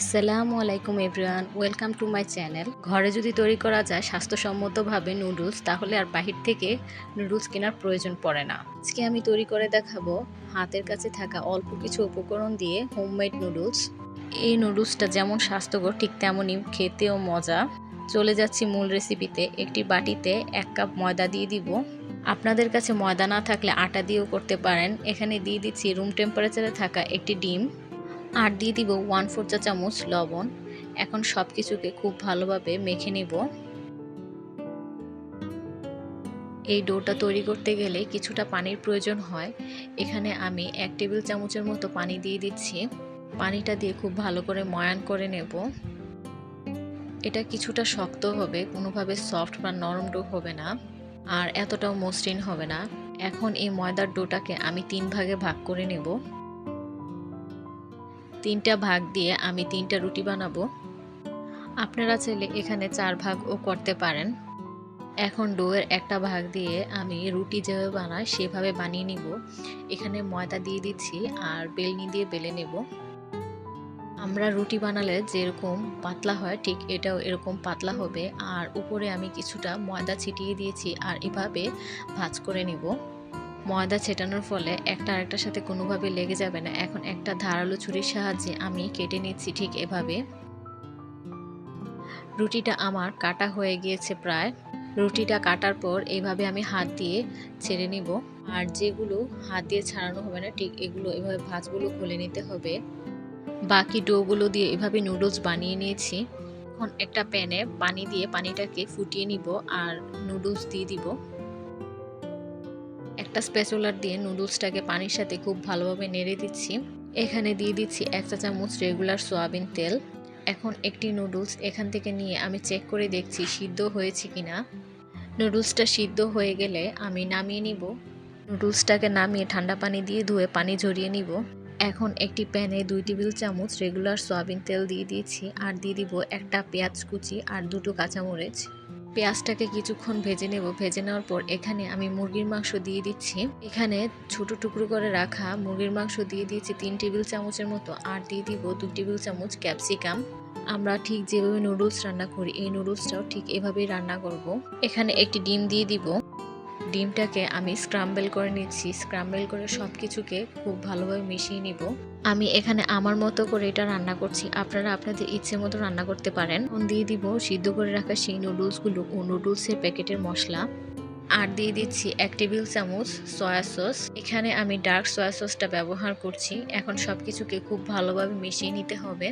আসসালামু আলাইকুম everyone, welcome to my channel. ঘরে যদি তৈরি করা যায় স্বাস্থ্যসম্মতভাবে নুডলস, তাহলে আর বাহির থেকে নুডলস কেনার প্রয়োজন পড়ে না। আজকে আমি তৈরি করে দেখাবো হাতের কাছে থাকা অল্প কিছু উপকরণ দিয়ে হোমমেড নুডলস। এই নুডলসটা যেমন স্বাস্থ্যকর, ঠিক তেমনই খেতেও মজা। চলে যাচ্ছি মূল রেসিপিতে। একটি বাটিতে এক কাপ ময়দা দিয়ে দিব। আপনাদের কাছে ময়দা না থাকলে আটা দিয়েও করতে পারেন। এখানে দিয়ে দিচ্ছি রুম টেম্পারেচারে থাকা একটি ডিম। আর দিয়ে দিব ওয়ান ফোর চা চামচ লবণ। এখন সব কিছুকে খুব ভালোভাবে মেখে নিব। এই ডোটা তৈরি করতে গেলে কিছুটা পানির প্রয়োজন হয়। এখানে আমি এক টেবিল চামচের মতো পানি দিয়ে দিচ্ছি। পানিটা দিয়ে খুব ভালো করে ময়ান করে নেব। এটা কিছুটা শক্ত হবে, কোনোভাবে সফট বা নরম ডো হবে না। আর এতটাও মসৃণ হবে না। এখন এই ময়দার ডোটাকে আমি তিন ভাগে ভাগ করে নেব। তিনটা ভাগ দিয়ে আমি তিনটা রুটি বানাবো। আপনারা চাইলে এখানে চার ভাগও করতে পারেন। এখন ডোয়ের একটা ভাগ দিয়ে আমি রুটি যেভাবে বানাই সেভাবে বানিয়ে নিব। এখানে ময়দা দিয়ে দিচ্ছি আর বেলনি দিয়ে বেলে নেব। আমরা রুটি বানালে যেরকম পাতলা হয় ঠিক এটাও এরকম পাতলা হবে। আর উপরে আমি কিছুটা ময়দা ছিটিয়ে দিয়েছি আর এভাবে ভাজ করে নিব। ময়দা ছেটানোর ফলে একটা আরেকটার সাথে কোনোভাবে লেগে যাবে না। এখন একটা ধারালো ছুরির সাহায্যে আমি কেটে নিচ্ছি ঠিক এভাবে। রুটিটা আমার কাটা হয়ে গিয়েছে প্রায়। রুটিটা কাটার পর এইভাবে আমি হাত দিয়ে ছেড়ে নিব। আর যেগুলো হাত দিয়ে ছাড়ানো হবে না, ঠিক এগুলো এভাবে ভাঁজগুলো খুলে নিতে হবে। বাকি ডোগুলো দিয়ে এভাবে নুডলস বানিয়ে নিয়েছি। এখন একটা প্যানে পানি দিয়ে পানিটাকে ফুটিয়ে নিব আর নুডলস দিয়ে দিব। একটা স্পেচুলার দিয়ে নুডলসটাকে পানির সাথে খুব ভালোভাবে নেড়ে দিচ্ছি। এখানে দিয়ে দিচ্ছি এক চা চামচ রেগুলার সয়াবিন তেল। এখন একটি নুডলস এখান থেকে নিয়ে আমি চেক করে দেখছি সিদ্ধ হয়েছে কিনা। নুডলসটা সিদ্ধ হয়ে গেলে আমি নামিয়ে নিব। নুডলসটাকে নামিয়ে ঠান্ডা পানি দিয়ে ধুয়ে পানি ঝরিয়ে নিব। এখন একটি প্যানে দুই টেবিল চামচ রেগুলার সয়াবিন তেল দিয়ে দিয়েছি। আর দিয়ে দিব একটা পেঁয়াজ কুচি আর দুটো কাঁচামরিচ। পেঁয়াজটাকে কিছুক্ষণ ভেজে নেব। ভেজে নেওয়ার পর এখানে আমি মুরগির মাংস দিয়ে দিচ্ছি। এখানে ছোট টুকরো করে রাখা মুরগির মাংস দিয়ে দিয়েছি তিন টেবিল চামচের মতো আর দিয়ে দিব দু টেবিল চামচ ক্যাপসিকাম। আমরা ঠিক যেভাবে নুডলস রান্না করি, এই নুডলসটাও ঠিক এভাবেই রান্না করব। এখানে একটি ডিম দিয়ে দিব। ডিমটাকে আমি স্ক্রাম্বেল করে নিচ্ছি। স্ক্রাম্বেল করে সব কিছুকে খুব ভালোভাবে মিশিয়ে নিব। আমি এখানে আমার মতো করে এটা রান্না করছি। আপনারা আপনাদের ইচ্ছে মতো রান্না করতে পারেন। দিয়ে দিব সিদ্ধ করে রাখা সেই নুডলসগুলো ও নুডলসের প্যাকেটের মশলা। আর দিয়ে দিচ্ছি এক টেবিল চামচ সয়া সস এখানে আমি ডার্ক সয়া সসটা ব্যবহার করছি। এখন সব কিছুকে খুব ভালোভাবে মিশিয়ে নিতে হবে।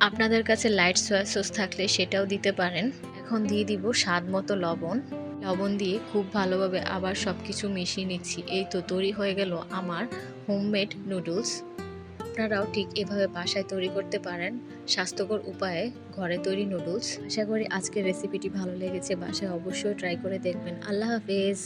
আপনাদের কাছে লাইট সয়া সস থাকলে সেটাও দিতে পারেন। এখন দিয়ে দিব স্বাদ মতো লবণ। লবণ দিয়ে খুব ভালোভাবে আবার সব কিছু মিশিয়ে নিচ্ছি। এই তো তৈরি হয়ে গেল আমার হোমমেড নুডলস। আপনারাও ঠিক এভাবে বাসায় তৈরি করতে পারেন। স্বাস্থ্যকর উপায়ে ঘরে তৈরি নুডলস। আশা করি আজকের রেসিপিটি ভালো লেগেছে। বাসায় অবশ্যই ট্রাই করে দেখবেন। আল্লাহ হাফেজ।